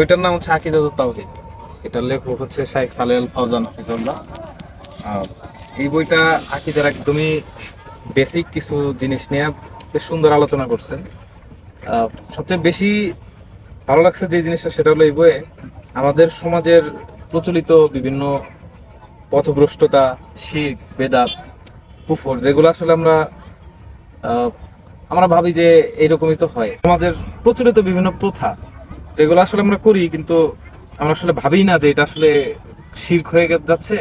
বইটার নাম হচ্ছে আকিদাতুত তাওহীদ। এটার লেখক হচ্ছে শাইখ সালে আল ফাউজান হাফিজাল্লাহ এই বইটা আকিদার একদমই বেসিক কিছু জিনিস নিয়ে বেশ সুন্দর আলোচনা করছেন। সবচেয়ে বেশি ভালো লাগছে যে জিনিসটা সেটা হলো এই বইয়ে আমাদের সমাজের প্রচলিত বিভিন্ন পথভ্রষ্টতা শির বেদাত, কুফর যেগুলো আসলে আমরা আমরা ভাবি যে এইরকমই তো হয়। সমাজের প্রচলিত বিভিন্ন প্রথা যেগুলো আসলে আমরা করি, কিন্তু আমরা আসলে ভাবি না যে এটা আসলে শির্ক হয়ে যাচ্ছে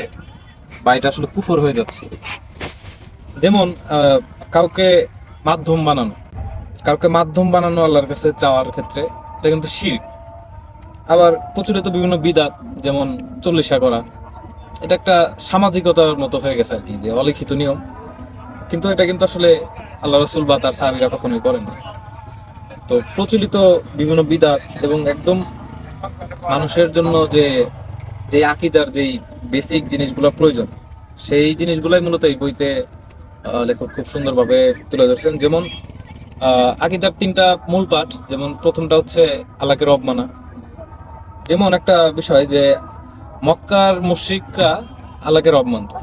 বা এটা আসলে কুফর হয়ে যাচ্ছে। যেমন কাউকে মাধ্যম বানানো। কাউকে মাধ্যম বানানো আল্লাহর কাছে চাওয়ার ক্ষেত্রে এটা কিন্তু শির্ক। আবার প্রচলিত বিভিন্ন বিদাত, যেমন চল্লিশা করা, এটা একটা সামাজিকতার মতো হয়ে গেছে আর কি, যে অলিখিত নিয়ম। কিন্তু এটা কিন্তু আসলে আল্লাহ রসুল বা তার সাহাবিরা কখনোই করেন তো প্রচলিত বিভিন্ন বিদাত এবং একদম মানুষের জন্য যে যে আকিদার যেই বেসিক জিনিসগুলো প্রয়োজন, সেই জিনিসগুলাই মূলত এই বইতে লেখক খুব সুন্দরভাবে তুলে ধরছেন। যেমন আকিদার তিনটা মূল পাঠ, যেমন প্রথমটা হচ্ছে আল্লাহকে রব মানা। যেমন একটা বিষয় যে, মক্কার মুশ্রিকরা আল্লাহকে রব মানত।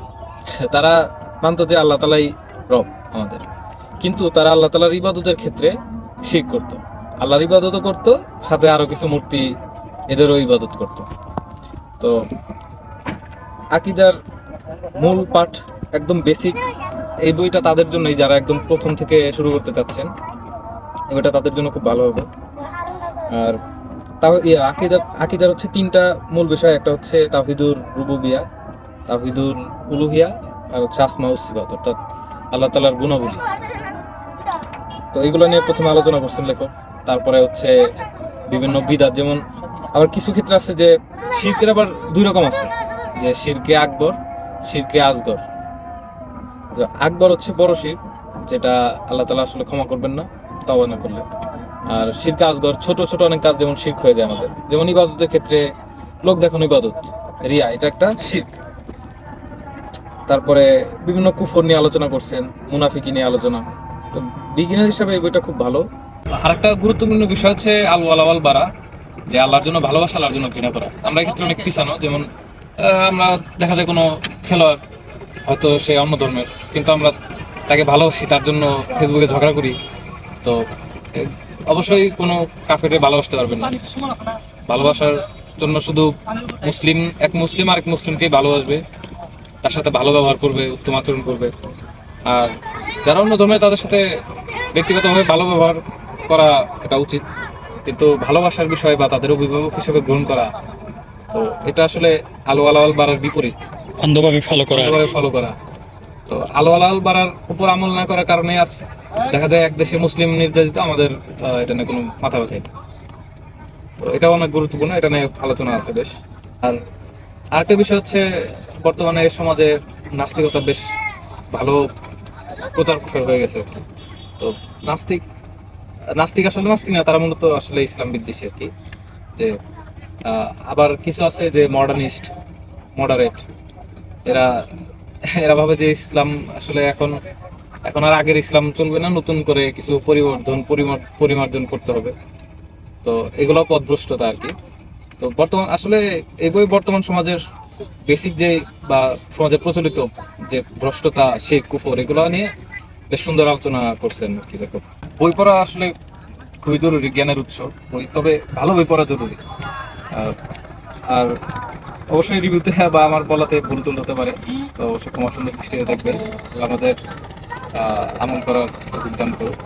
তারা মানত যে আল্লাহ তালাই রব আমাদের। কিন্তু তারা আল্লাহ তালার ইবাদতের ক্ষেত্রে শির করত। আল্লাহর ইবাদতও করত, সাথে আরও কিছু মূর্তি এদেরও ইবাদত করত। তো আকিদার মূল পাঠ একদম বেসিক এই বইটা তাদের জন্যই যারা একদম প্রথম থেকে শুরু করতে চাচ্ছেন, এই বইটা তাদের জন্য খুব ভালো হবে। আর তাও আকিদা, আকিদার হচ্ছে তিনটা মূল বিষয়, একটা হচ্ছে তাহিদুর রুবুবিয়া তাহিদুর উলুহিয়া, আর হচ্ছে আসমা অর্থাৎ আল্লাহ তালার গুণাবলী। তো এইগুলো নিয়ে প্রথমে আলোচনা করছেন লেখক। তারপরে হচ্ছে বিভিন্ন বিদাত, যেমন আবার কিছু ক্ষেত্রে আছে যে শিরকের আবার দুই রকম আছে। যে শিরকে আকবর, শিরকে আজগর যে আকবর হচ্ছে বড় শির, যেটা আল্লাহ তালা আসলে ক্ষমা করবেন না তাও না করলে। আর শিরকে আজগর ছোট ছোট অনেক কাজ যেমন শির্ক হয়ে যায় আমাদের। যেমন ইবাদতের ক্ষেত্রে লোক দেখানো ইবাদত, রিয়া, এটা একটা শির্ক। তারপরে বিভিন্ন কুফর নিয়ে আলোচনা করছেন, মুনাফিকি নিয়ে আলোচনা। তো বিগিনার হিসাবে এই বইটা খুব ভালো। আরেকটা গুরুত্বপূর্ণ বিষয় হচ্ছে আল ওয়ালাওয়াল বাড়া যে আল্লাহর জন্য ভালোবাসা আল্লাহর জন্য ঘৃণা করা। আমরা এক্ষেত্রে অনেক পিছানো, যেমন আমরা দেখা যায় কোনো খেলোয়াড়, হয়তো সে অন্য ধর্মের, কিন্তু আমরা তাকে ভালোবাসি, তার জন্য ফেসবুকে ঝগড়া করি। তো অবশ্যই কোনো কাফেরে ভালোবাসতে পারবেন না। ভালোবাসার জন্য শুধু মুসলিম, এক মুসলিম আর এক মুসলিমকেই ভালোবাসবে, তার সাথে ভালো ব্যবহার করবে, উত্তম আচরণ করবে। আর যারা অন্য ধর্মের, তাদের সাথে ব্যক্তিগতভাবে ভালো ব্যবহার করা এটা উচিত কিন্তু ভালোবাসার বিষয় বা তাদের অভিভাবক হিসেবে গ্রহণ করা তো এটা আসলে আলো আলাওয়াল বাড়ার বিপরীত অন্ধভাবে ফলো করা। ভালোভাবে ফলো করা তো আলো আলাল বাড়ার উপর আমল না করার কারণে আজ দেখা যায় এক দেশে মুসলিম নির্যাতিত আমাদের এটা নিয়ে কোনো মাথা ব্যথাই নেই। তো এটাও অনেক গুরুত্বপূর্ণ এটা নিয়ে আলোচনা আছে বেশ আর আরেকটা বিষয় হচ্ছে বর্তমানে সমাজে নাস্তিকতা বেশ ভালো প্রচার প্রসার হয়ে গেছে তো নাস্তিক নাস্তিক আসলে নাস্তিক না, তারা মূলত আসলে ইসলাম বিদ্বেষী আর কি। যে আবার কিছু আছে যে মডার্নিস্ট মডারেট এরা এরা ভাবে যে ইসলাম আসলে এখন এখন আর আগের ইসলাম চলবে না, নতুন করে কিছু পরিবর্তন পরিমার- পরিমার্জন করতে হবে। তো এগুলো পথভ্রষ্টতা আর কি। তো বর্তমান, আসলে এই বই বর্তমান সমাজের বেসিক যে বা সমাজে প্রচলিত যে ভ্রষ্টতা, শেখ, কুফর, এগুলো নিয়ে বেশ সুন্দর আলোচনা করছেন কি দেখো। বই পড়া আসলে খুবই জরুরি, জ্ঞানের উৎস। বই, তবে ভালো বই পড়া জরুরি। আর অবশ্যই রিভিউতে বা আমার বলাতে ভুল টুল হতে পারে। তো অবশ্যই ক্ষমা সুন্দর দৃষ্টিতে দেখবেন। আমাদের আমল করার উদ্যান করুক